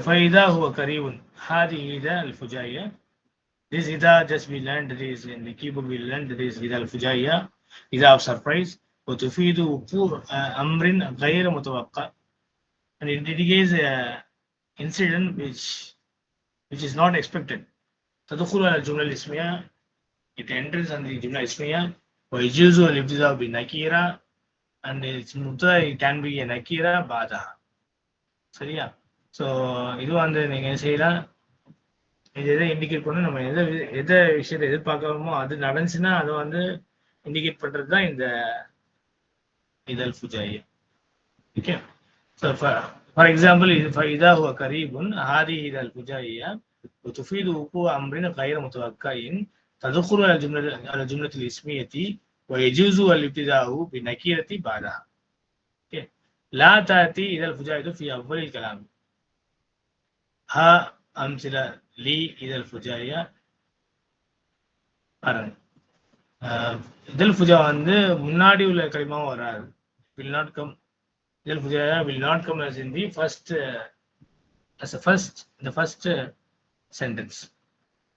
فإذا هو قريب هذه إذا الفجائية This إذا just we learned that is in the keyboard we learned that is إذا الفجائية إذا of surprise وتفيد وقوع uh, أمر غير متوقع and it indicates a incident which which is not expected تدخل على الجملة الاسمية it enters on the جملة الاسمية ويجوز الابتداء بالنكيرة and its مبتدا it can be a نكيرة بعدها சரியா so இது வந்து நீங்க என்ன செய்யலாம் இது எதை indicate பண்ண நம்ம எதை எதை விஷயத்தை எதிர்பார்க்கறோமோ அது நடந்துச்சுன்னா அதை வந்து இண்டிகேட் பண்றது தான் இந்த இதழ் ஃபுஜாயியா ஓகே ஸோ ஃபார் எக்ஸாம்பிள் இது فإذا هو قريب هذه إذا الفجائية وتفيد وقوع أمر غير متوقع تدخل على الجملة على الجملة الاسمية ويجوز الابتداء بنكيرة بعدها اوكي لا تأتي إذا الفجائية في أول الكلام ஹா அம்சில லி இதல் ஃபுஜாரியா பாருங்க இதல் ஃபுஜா வந்து முன்னாடி உள்ள கலிமாவும் வராது. வில் நாட் கம் இதல் ஃபுஜா will not come as in the first as a first இந்த ஃபர்ஸ்ட் சென்டென்ஸ்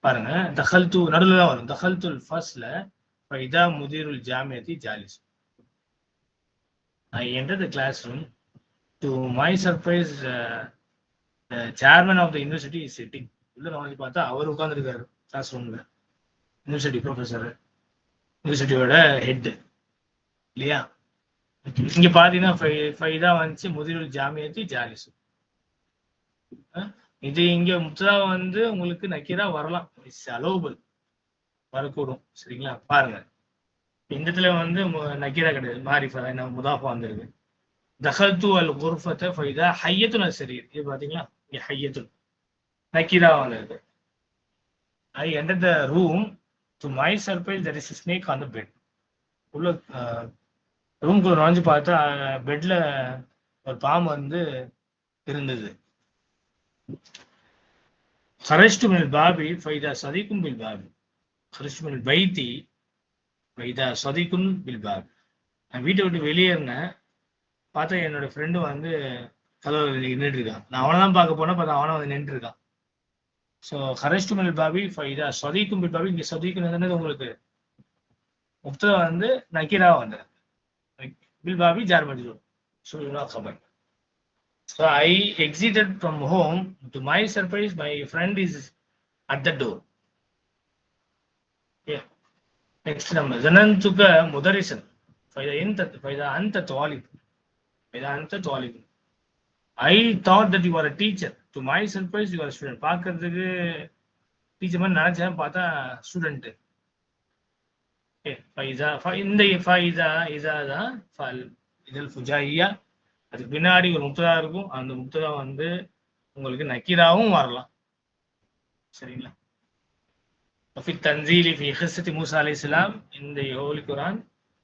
பாருங்க. தஹல் து நடுவில் தான் வரும். தஹல் துல் ஃபர்ஸ்ட்ல இதா முதிருல் ஜாமியத்தி ஜாலிஸ். I enter the class room to my surprise chairman of the university is is உள்ள நான் பார்த்தா அவர் உட்காந்துருக்காரு கிளாஸ் ரூம்ல யூனிவர்சிட்டி ப்ரொஃபஸர் யூனிவர்சிட்டியோட ஹெட் இல்லையா? இங்க பாத்தீங்கன்னா ஃபை- ஃபைதா வந்துச்சு. முதிருல் ஜாமியத்தி ஜாலிஸ். இது இங்க முத்தா வந்து உங்களுக்கு நக்கீரா வரலாம். இட்ஸ் அலோபல் வரக்கூடும். சரிங்களா? பாருங்க. இந்த இடத்துல வந்து மு- நக்கீரா கிடையாது. மாரிஃபா என்ன முதாஃபா வந்திருக்கு. தஹல்து அல் குர்ஃபத்தை ஃபைதா ஹையத்துன் சரி இது பாத்தீங்களா? ஹையத்துல் நக்கீராவில் இருக்கு I enter the room to my surprise that is snake on the bed உள்ள ரூம்குள்ள நுழைஞ்சு பார்த்தா பெட்ல ஒரு பாம்பு வந்து இருந்தது. ஹரஷ்டு மில் பாபி ஃபைதா சதிக்கும் பில் பாபி ஹரஷ்டு மில் பைத்தி ஃபைதா சதிக்கும் பில் பாபி நான் வீட்டை விட்டு வெளியேறினேன் பார்த்தா என்னோட ஃப்ரெண்டு வந்து தலைவர் நின்றுட்டு இருக்கான் நான் அவனை தான் பார்க்க போனேன் பார்த்தா அவனை வந்து நின்று இருக்கான் ஸோ ஹரஸ்டுமில் பாபி ஃபைதா சதீக்கும் பில் பாபி இங்கே சதீக்குன்னு உங்களுக்கு? முப்தா வந்து நக்கீராக வந்தேன் பில் பாபி ஜார்மஜூர் சுல்லா கபர். So I exited from home to my surprise my friend is at the door next நம்ம ஜனந்துக முதரிசன் ஃபைதா என் தத் ஃபைதா அந்த துவாலிப் ஃபைதா அந்த துவாலிப் I thought that you are a teacher to my surprise you are student பார்க்கறதுக்கு டீச்சர் மாதிரி நினைச்சேன் பார்த்தா ஸ்டூடெண்ட்டு ஏ ஃபைசா இந்த ஃபைசா இசா தான் ஃபல். இதல் ஃபுஜாயியா. அதுக்கு பின்னாடி ஒரு முப்ததா இருக்கும். அந்த முப்ததா வந்து உங்களுக்கு நக்கீராவும் வரலாம். சரிங்களா? ஃபி தன்சீலி ஃபி ஹிஸ்ஸத்தி மூசா அலி இஸ்லாம் இந்த ஹோலி குரான்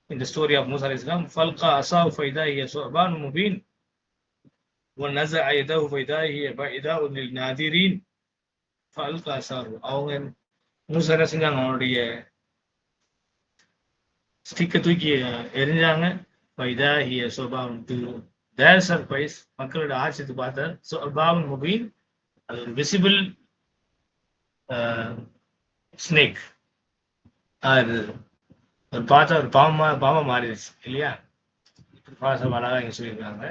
இந்த ஸ்டோரி ஆஃப் மூசா அலி இஸ்லாம் ஃபல்கா அசாஃப் ஃபைதா இய சுபான் முபீன். ونزع يده فإذا هي بيضاء للناذرين فألقى عصاه அவங்க மூசா என்ன செஞ்சாங்க அவனுடைய ஸ்டிக்கை தூக்கி எரிஞ்சாங்க ஃபைதா ஹிய சோபாவும் டு தேர் சர்ப்ரைஸ் மக்களோட ஆச்சரியத்தை பார்த்த சோபாவும் முபீன் அது ஒரு விசிபிள் ஸ்னேக் அது ஒரு பார்த்தா ஒரு பாம்பா பாம்பா மாறிடுச்சு இல்லையா பாசம் அழகா இங்க சொல்லியிருக்காங்க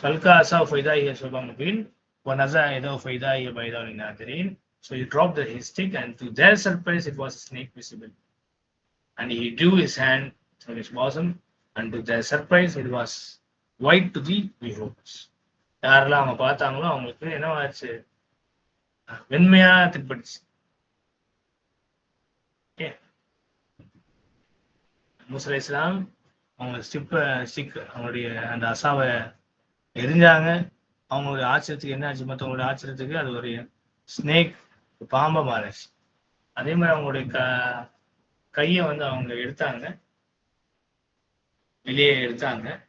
Falka asa faidaiya shubamubin, wanaza edo faidaiya baidaw nadirin. So he dropped his stick, and to their surprise, it was a snake visible. And he drew his hand through his bosom, and to their surprise, it was white to the beholders. யாரெல்லாம் அவங்க பார்த்தாங்களோ அவங்களுக்கு என்னவாச்சு வெண்மையா திட்பட்டுச்சு முசலை இஸ்லாம் அவங்க ஸ்டிப்பை stick அவங்களுடைய அந்த அசாவை எரிஞ்சாங்க. அவங்களுடைய ஆச்சரியத்துக்கு என்ன ஆச்சு? மற்றவங்களுடைய ஆச்சரியத்துக்கு அது ஒரு ஸ்னேக் பாம்பை மாறிச்சு அதே மாதிரி அவங்களுடைய க கையை வந்து அவங்க எடுத்தாங்க. வெளியே எடுத்தாங்க.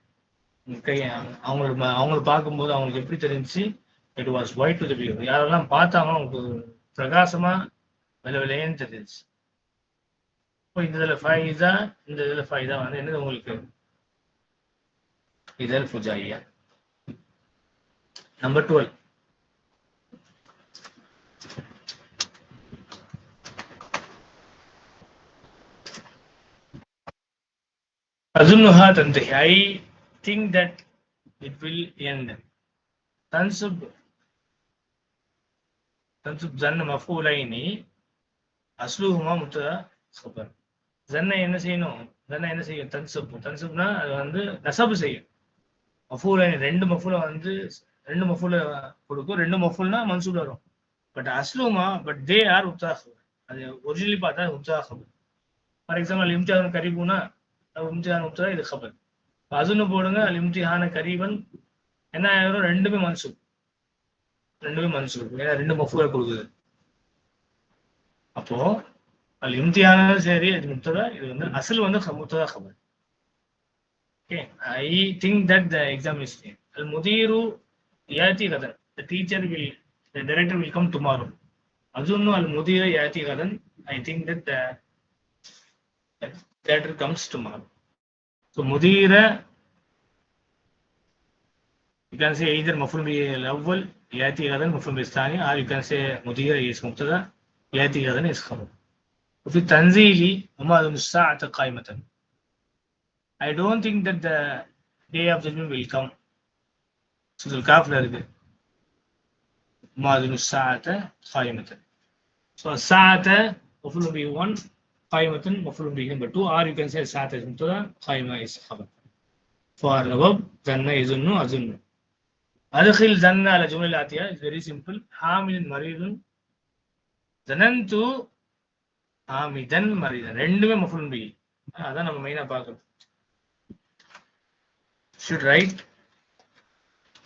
கையை அவங்களுக்கு ம- அவங்கள பார்க்கும்போது அவங்களுக்கு எப்படி தெரிஞ்சுச்சு? It was white to the view யாரெல்லாம் பார்த்தாங்களோ அவங்களுக்கு பிரகாசமா வில விலையன்னு தெரிஞ்சு இப்போ இந்த இதில் ஃபைதா இந்த இதில் ஃபைதா வந்து என்னது உங்களுக்கு? இதழ் ஐயா Number 12. Azunuha Tantahi. I think that it will end. Tansub Tansub Zanna Mafulaini Asluhuma Mutta Super. Zanna என்ன செய்யணும் தன்னை என்ன செய்யும் தன்சுப் தன்சுப்னா அது வந்து நசபு செய்யும் மஃபூலை ரெண்டு மஃபூலை வந்து ரெண்டு மஃபூல கொடுக்கும். ரெண்டு மஃபூல்னா மன்சூல் வரும். பட் அஸ்லுமா பட் தே ஆர் உப்தாக அது ஒரிஜினலி பார்த்தா உப்தாக ஃபார் எக்ஸாம்பிள் இம்தியான் கரீபுனா இம்தியான் உப்தா இது ஹபர் அசுன்னு போடுங்க அல் இம்திஹான கரீபன் என்ன ஆயிரும்? ரெண்டுமே மன்சூப் ரெண்டுமே மன்சூப் ஏன்னா ரெண்டு மஃபூல கொடுக்குது. அப்போ அல் இம்தியானாலும் சரி இது முத்ததா? இது வந்து அசல் வந்து முத்ததா கபர். Okay I think that the exam is அல் முதீரு ಯಾತಿಗದನ್ the teacher will the director will come tomorrow ಅಜುನ್ನು ಅಲ್ ಮುದಿರ ಯಾತಿಗದನ್ I think that the director comes tomorrow so ಮುದಿರ you can say either مفعول به الاول ياتي غدا is به or you can say مدير is مبتدا ياتي غدا is خبر وفي التنزيل وما اظن الساعه قائمه I don't think that the day of judgment will come سورة الكهف இருக்கு وما أظن الساعة قائمة so الساعة مفعول به 1 قائمة مفعول به number 2 or you can say الساعة is مبتدأ قائمة is خبر for الرباب ظن يظن أظن أدخل ظن على جملة الآتية is very simple حامل مريض ظننت ஆமிதன் மரிதன் ரெண்டுமே மஃபுல் B அதான் நம்ம மெயினா பார்க்கணும் should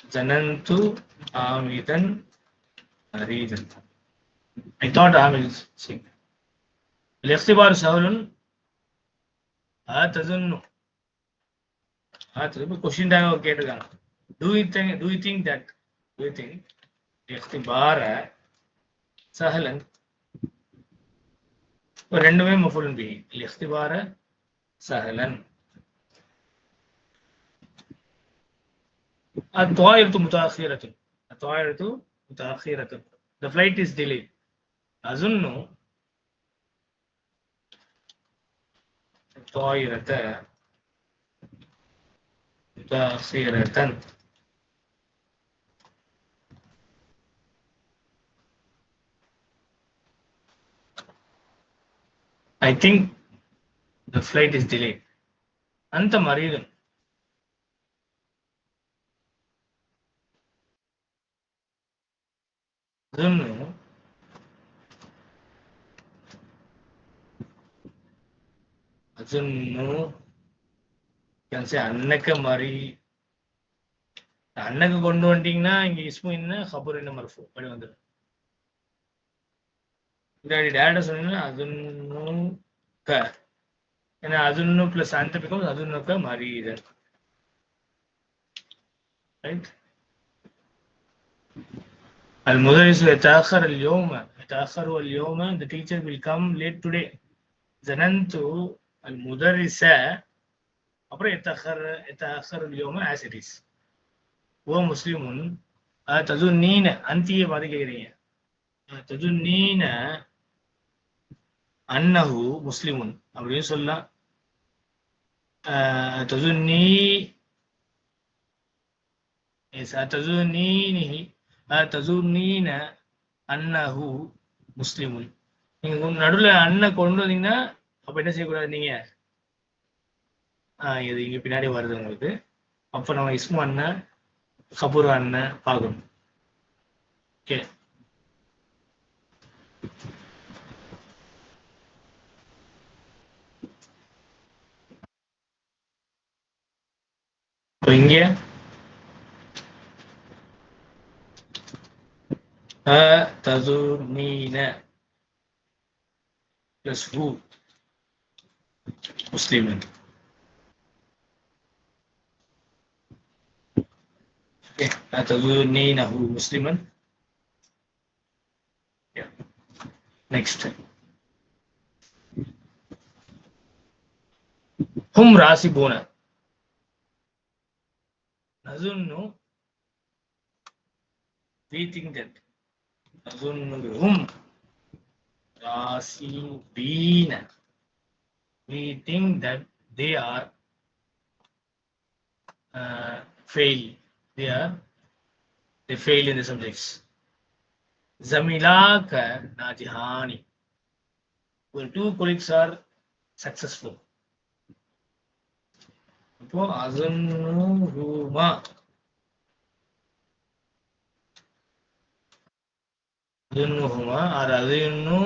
right ஜனந்து ஆமிதன் மரிதன் I thought ஆமில் Singh الاختبار سهل أتظن أتظن question tag கேட்டிருக்காங்க do you think do you think that do you think الاختبار سهلا ரெண்டுமே மஃபூல் B الاختبار سهلا الطائرة متأخرة الطائرة متأخرة the flight is delayed أظن الطائرة متأخرة I think the flight is delayed. أنت مريض. அதுன்னு அதுன்னு can say Annaka அன்னக்கு கொண்டு வந்துட்டீங்கன்னா இங்க இஸ்மு என்ன? ஹபுர் என்ன மரஃபு அப்படி வந்துடும். முன்னாடி டேரக்டா சொன்னீங்கன்னா அதுன்னு க. ஏன்னா அதுன்னு பிளஸ் அந்த பிகம் அதுன்னு மாறி right المدرس يتأخر اليوم يتأخر اليوم the teacher will come late today ظننت المدرس அப்புறம் يتأخر يتأخر اليوم as it is هو مسلم تظنين أنتي بعد கேக்குறீங்க تظنين அன்னஹு முஸ்லிமுன் அப்படின்னு சொல்லலாம் ததுன்னி ததுன்னீனி ததுன்னீன அன்னஹு முஸ்லிமுன் நீங்க நடுவில் அண்ணன் கொண்டு வந்தீங்கன்னா அப்ப என்ன செய்யக்கூடாது நீங்க? ஆஹ் இது இங்க பின்னாடி வருது உங்களுக்கு. அப்ப நம்ம இஸ்மு அண்ணன் கபூர் அண்ணன் பார்க்கணும். ஓகே. இங்கே இங்க Tadumina. Plus who? Muslim. Okay. Tadumina who? Muslim. Yeah. Next. Hum Rasi Bona. Nazun no. We think that. أظنهم راسبين we think that they are uh, fail they are they fail in the subjects zamilaka najihani well two colleagues are successful அப்போ রিন্নুহুমা আর রিন্নু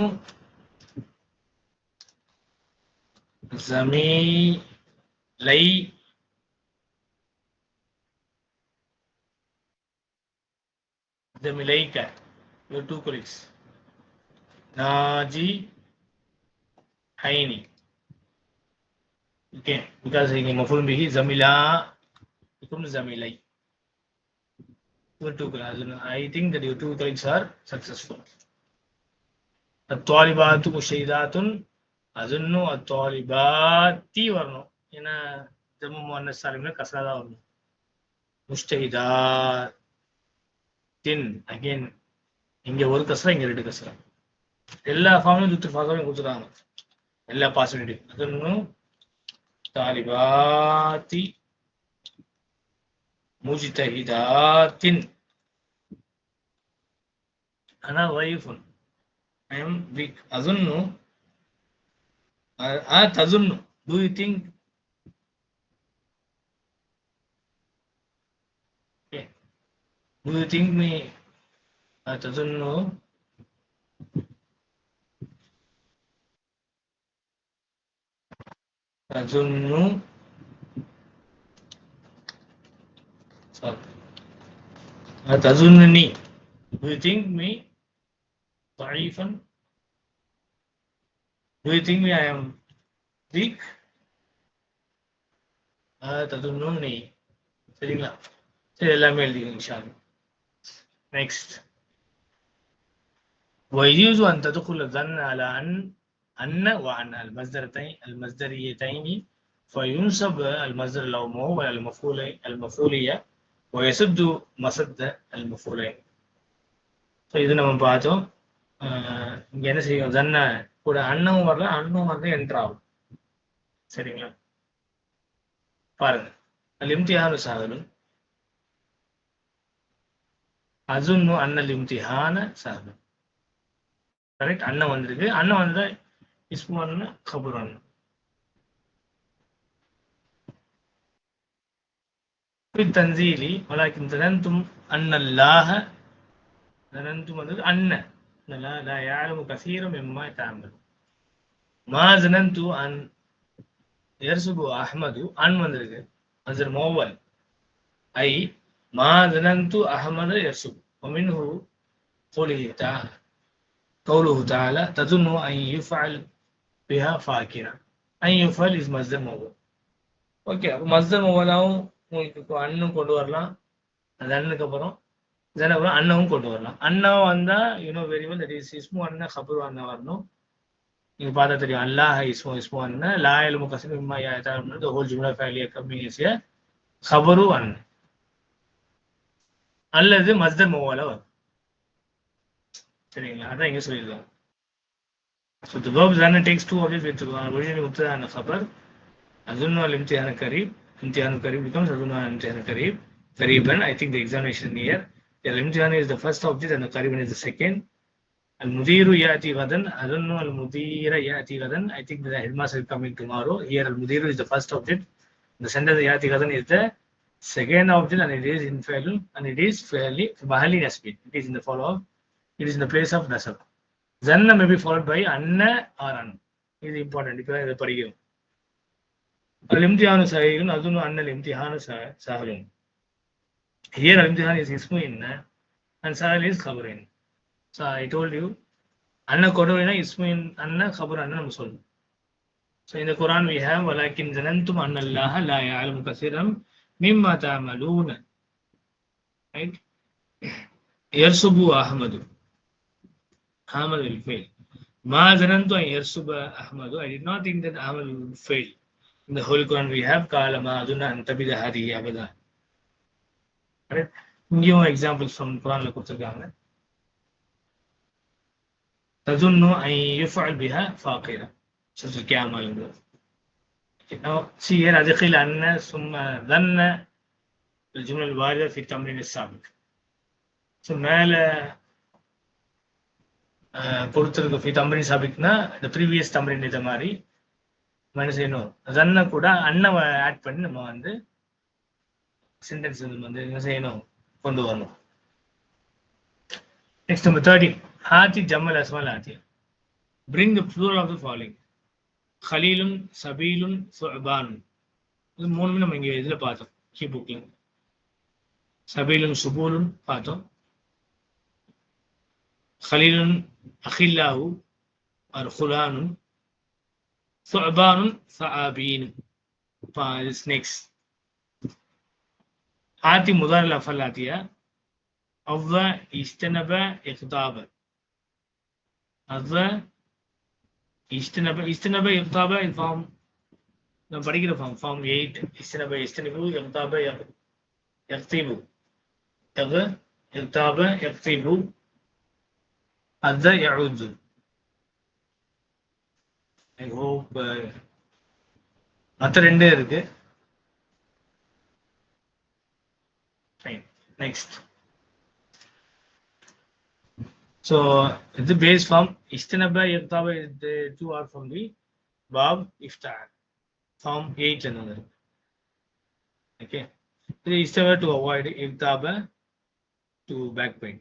জমিলাই জমিলাই কা your two colleagues naji haini okay because he maful bihi zamila ikum zamilai விட்டுக்கலாம் I think that are successful அத்தாலிபாத்து குஷைதாத்துன் அதுன்னும் வரணும் ஏன்னா ஜம்மு மன்ன சாலிமில் கசரா தான் வரணும் முஷ்டஹிதா தின் அகெயின் இங்க ஒரு கசரா இங்க ரெண்டு கசரா எல்லா ஃபார்ம்லையும் துத்து ஃபார்மே கொடுத்துருக்காங்க. எல்லா பாசிபிலிட்டியும் அதுன்னும் தாலிபாத்தி mujtahidatin ana dhaifun I am weak. Azunnu. Ah, tazunnu. Do you think? Do you think me? Ah, tazunnu. Tazunnu. تظنني do you think me ضعيفا do you think me I am weak تظنني சரிங்களா சரி எல்லாமே எழுதிக்கங்க இன்ஷா نيكست ويجوز أن تدخل الظن على أن أن وعن المصدرتين المصدريتين فينسب المصدر الأمو والمفعول المفعولية ஒயசுப்து மசத்த அல் முஃபுலை ஸோ இது நம்ம பார்த்தோம். இங்கே என்ன செய்யும்? தன்னை கூட அண்ணமும் வரல அண்ணும் வந்து என்ட்ராகும் சரிங்களா? பாருங்க. அல் இம்திஹானு சாதலும் அசுன்னு அண்ணல் இம்திஹான சாதலும் கரெக்ட் அண்ணன் வந்திருக்கு. அண்ணன் வந்தா இஸ்மு அண்ணன் கபூர் அண்ணன் في التنزيل ولكن ظننتم أن الله ظننتم أن لا لا يعلم كثيرا مما تعمل ما ظننت أن يرسب أحمد أن வந்திருக்கு அசர் மோவல் ஐ ما ظننت أحمد يرسب ومنه قوله تعالى قوله تعالى تظن أن يفعل بها فاكرة أن يفعل is مصدر مول ஓகே அப்போ மஸ்தர் மோவலாவும் உங்களுக்கு அண்ணும் கொண்டு வரலாம். அந்த அண்ணுக்கு அப்புறம் தென் அப்புறம் அண்ணவும் கொண்டு வரலாம். அண்ணா வந்தா you know very well that is இஸ்மு அண்ணா கபூர் அண்ணா வரணும். நீங்க பார்த்தா தெரியும் அல்லாஹ் இஸ்மு இஸ்மு அண்ணா லா முகசன் இம்மா யாத்தா ஹோல் ஜும்லா ஃபேலிய கம்மியசிய கபரு அண்ணன் அல்லது மஸ்தர் மோவால வரும். சரிங்களா? அதான் இங்க சொல்லியிருக்காங்க. So the verb Zana takes two objects with originally Mubtada and Khabar. Azunnu al imtihan Karib. Imtihan Karib becomes Haruna Imtihan Karib. Kariban, I think the examination year. Al Imtihan is the first object and the Kariban is the second. Al Mudiru Yati Gadan, I don't Al Mudira Yati Gadan. I think the headmaster will come in tomorrow. Here Al Mudiru is the first object. The sentence Yati Gadan is the second object and it is in Fa'il and it is fairly Mahali Nasbid. It is in the follow up. It is in the place of Nasab. Zanna may be followed by Anna or An. It is important. You can have It is important. الامتحان سهل أظن أن الامتحان سهل here الامتحان is اسم إن and سهل is خبر إن so I told you أن قدرنا اسم إن أن خبر أن مسلم so in the Quran we have ولكن ظننتم أن الله لا يعلم كثيرا مما تعملون right يرسب أحمد أحمد will fail ما ظننت أن يرسب أحمد I did not think that أحمد will fail In the Holy Quran we have Kala ma aduna antabida hadihi abada. Correct? இங்கேயும் examples from குரான்ல கொடுத்துருக்காங்க ததுன்னு ஐ யுஃபல் பிஹா ஃபாக்கிரா சற்று கேமா இருந்தது see here أدخل أن ثم ظن الجملة الواردة في التمرين السابق so மேலே கொடுத்துருக்கு ஃபி தம்பரின் சாபிக்னா இந்த ப்ரீவியஸ் தம்பரின் இதை மாதிரி மைனஸ் இன்னொரு ரன்னை கூட அன்னை ஆட் பண்ணி நம்ம வந்து சென்டென்ஸ் வந்து என்ன செய்யணும் கொண்டு வரணும். நெக்ஸ்ட் நம்பர் தேர்ட்டீன் ஹாத்தி ஜம்மல் அஸ்மல் ஹாத்தி bring the plural of the following ஹலீலும் சபீலும் சுபானும் இது மூணுமே நம்ம இங்கே இதில் பார்த்தோம். ஹீ புக்கில் சபீலும் சுபூலும் பார்த்தோம். ஹலீலும் அஹில்லாவும் அர் ஹுலானும் ثعبان ثعابين snakes آتي مضارع الأفعال الآتية أضى اجتنب إغضاب أضى اجتنب اجتنب إغضاب الفام நம்ம படிக்கிற ஃபார்ம் ஃபார்ம் எயிட் இஸ்தனப இஸ்தனிபு எக்தாப எக்தீபு எகு எக்தாப எக்தீபு அதுதான் யவுது ஐ ஹோப் மற்ற ரெண்டு இருக்கு ஃபைன் நெக்ஸ்ட் ஸோ இது பேஸ் ஃபார்ம் இஸ்தனப எக்தாப இது two R from the pop iftar form எயிட்ல இருந்து இருக்கு ஓகே இது இஸ்தப to avoid எக்தாப to back pain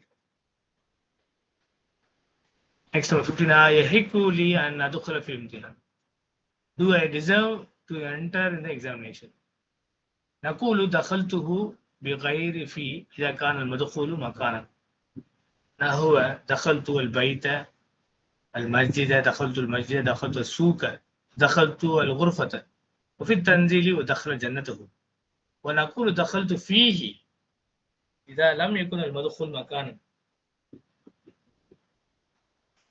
Next number 15. يحق لي أن أدخل في الامتحان. Do I deserve to enter in the examination? نقول دخلته بغير في إذا كان المدخول مكانا. نحو دخلت البيت المسجد دخلت المسجد دخلت السوق دخلت الغرفة وفي التنزيل ودخل جنته ونقول دخلت فيه إذا لم يكن المدخول مكانا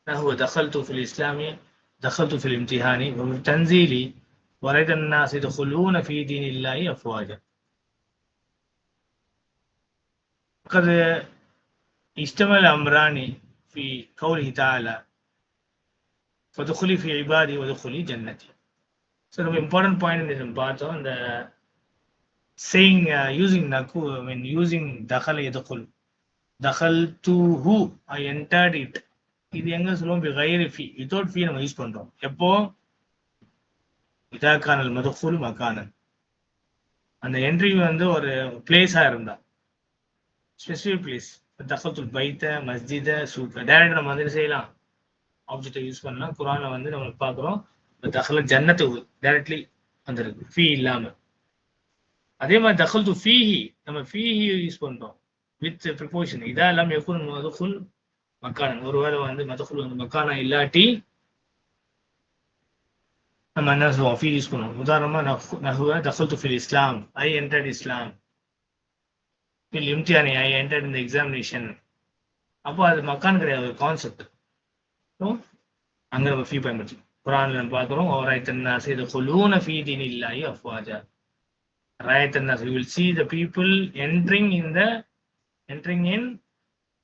انه دخلت في الإسلام دخلت في الامتحان ومن تنزيلي ورد الناس يدخلون في دين الله أفواجا. قد اشتمل أمران في قوله تعالى فدخلي في عبادي ودخلي جنتي. So ரொம்ப இம்பார்ட்டன்ட் பாயிண்ட் நம்ம பார்த்தோம் இந்த சேயிங் யூசிங் நக்கு ஐ மீன் யூசிங் தகல் எதுக்குல் தகல் to who i entered it. இது எங்க சொல்லுவோம்? கயிறு ஃபீ. வித்தவுட் ஃபீ நம்ம யூஸ் பண்றோம். எப்போ? இதாக்கானல் மதுஃபுல் மக்கானல். அந்த என்ட்ரி வந்து ஒரு பிளேஸா இருந்தா. ஸ்பெசிஃபிக் பிளேஸ் தகத்துல் பைத்த மஸ்ஜித சூக்க. டேரக்ட் நம்ம வந்து செய்யலாம்? ஆப்ஜெக்டை யூஸ் பண்ணலாம். குரானை வந்து நம்ம பார்க்குறோம். தகவல் ஜன்னத்து டைரக்ட்லி வந்துருக்கு. ஃபீ இல்லாம. அதே மாதிரி தகவல் டு ஃபீஹி. நம்ம ஃபீஹி யூஸ் பண்றோம். வித் ப்ரிப்போஷன் இதா இல்லாமல் எப்போ மதுஃபுல் மக்கானன். ஒருவேளை வந்து மதகுல் வந்து மக்கானா இல்லாட்டி நம்ம என்ன சொல்லுவோம்? ஃபீல் யூஸ் பண்ணுவோம். உதாரணமா நஹுவ தஃபல் டு ஃபில் இஸ்லாம் ஐ என்டர்ட் இஸ்லாம் ஃபில் இம்தியானி ஐ என்டர்ட் இந்த எக்ஸாமினேஷன் அப்போ அது மக்கான் கிடையாது ஒரு கான்செப்ட் ஸோ அங்கே நம்ம ஃபீ பயன்படுத்தி குரான்ல நம்ம பார்க்குறோம் ராயத்தன்னா செய்த கொலூன ஃபீ தீன் இல்லாயி அஃப்வாஜா. ராயத்தன்னா you will see the people entering in the entering in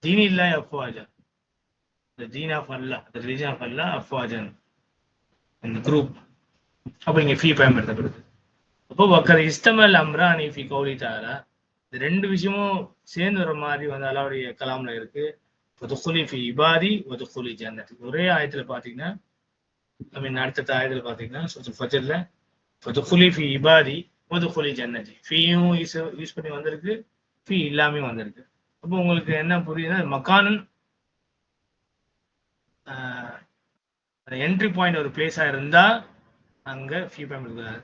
தீன் இல்லாய் அஃப்வாஜா. The gene of Allah, the religion of Allah, Afwajan, in the group. அப்போ இங்க ஃபீ பயன்படுத்தப்படுது அப்போ வக்கர் இஸ்தமல் அம்ரானி ஃபி கௌலி தாரா இந்த ரெண்டு விஷயமும் சேர்ந்து வர மாதிரி வந்து அல்லாவுடைய கலாம்ல இருக்கு. ஒதுக்குலி ஃபி இபாதி ஒதுக்குலி ஜன்னத். ஒரே ஆயத்துல பாத்தீங்கன்னா ஐ மீன் அடுத்த ஆயத்துல பாத்தீங்கன்னா சுற்று ஃபஜர்ல ஒதுக்குலி ஃபி இபாதி ஒதுக்குலி ஜன்னதி. ஃபீயும் யூஸ் யூஸ் பண்ணி வந்திருக்கு ஃபீ இல்லாமையும் வந்திருக்கு. அப்போ உங்களுக்கு என்ன புரியுதுன்னா மக்கானன் என்ட்ரி பாயிண்ட் ஒரு பிளேஸா இருந்தா அங்க ஃபீ பேமெண்ட் இருக்காது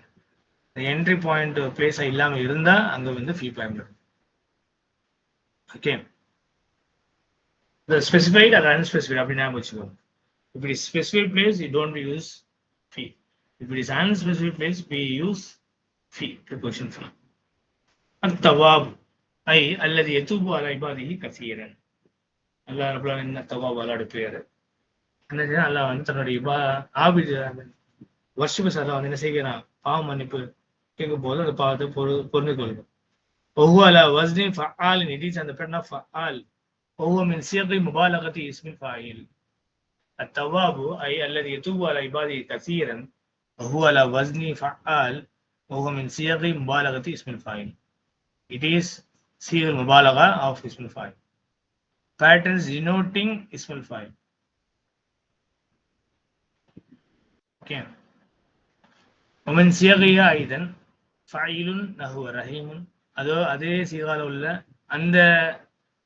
என்ட்ரி பாயிண்ட் பிளேஸா இல்லாம இருந்தா அங்க வந்து ஃபீ பேமெண்ட் ஓகே ஸ்பெசிஃபைட் அது அன்ஸ்பெசிஃபைட் அப்படி ஞாபகம் வச்சுக்கோங்க if it is specified place you don't use fee if it is unspecified place we use fee preposition fee التواب أي الذي يتوب على عباده كثيرا அல்லாஹ் ரபுல்லா என்ன தவாப் அல்லாட பேரு என்ன செய்யணும் அல்லாஹ் வந்து தன்னுடைய பா ஆபிது வர்ஷிபஸ் அல்லாஹ் வந்து என்ன செய்கிறான் பாவ மன்னிப்பு கேட்கும் போது அந்த பாவத்தை பொரு பொருந்து கொள்ளும் وهو على وزن فعال it is on the pattern of فعال وهو من صيغ مبالغة اسم الفاعل التواب أي الذي يتوب على عباده كثيرا وهو على وزن فعال وهو من صيغ مبالغة اسم الفاعل it is صيغ المبالغة of اسم الفاعل patterns denoting اسم الفاعل okay ومن صيغها أيضا فعيل نحو رحيم அதோ அதே சீகால உள்ள அந்த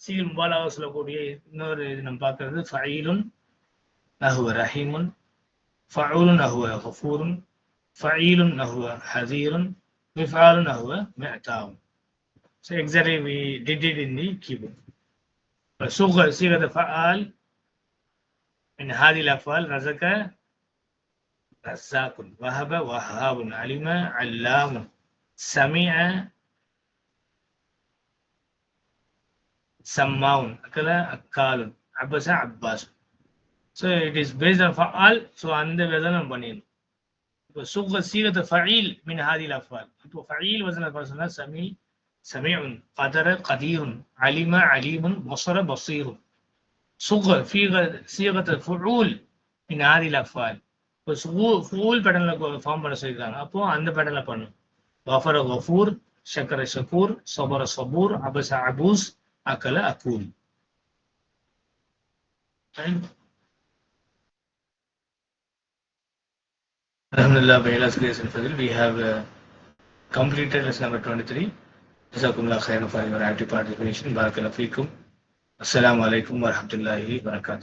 சீல் முபாலாக சொல்லக்கூடிய இன்னொரு இது நம்ம பார்க்கறது ஃபஈலுன் நஹுவ ரஹீமுன் ஃபவுலுன் நஹுவ கஃபூருன் ஃபஈலுன் நஹுவ ஹசீருன் மிஃபாலுன் நஹுவ மிஅதாவும் So exactly we did it in the keyboard. صيغة صيغة فعال من هذه الأفعال رزق رزاق وهب وهاب علم علام سمع سماون أكل أكال عبس عباس so it is based on فعال so அந்த விதம் நம்ம பண்ணிடணும் இப்போ சுக சீகத்தை ஃபஈல் மின் ஹாதில் அஃபால் இப்போ ஃபஈல் வசன சொன்னா சமி சமீஉன் கதர கதீருன் அலிம அலீமுன் பஸர பஸீருன் சுக ஃபீக சீகத்தை ஃபுஊல் மின் ஹாதில் அஃபால் இப்போ ஃபூல் ஃபூல் பேட்டர்னில் ஃபார்ம் பண்ண சொல்லியிருக்காங்க அப்போ அந்த பேட்டர்னில் பண்ணும் கஃபர கஃபூர் ஷக்கர ஷக்கூர் சபர சபூர் அபச அபூஸ் அக்கல அக்கூல் Alhamdulillah, by Allah's grace and fadl, we have uh, completed lesson number 23. Jazakumullah khairan for your active participation. Barakallahu feekum. Assalamu alaikum wa rahmatullahi wa barakatuh.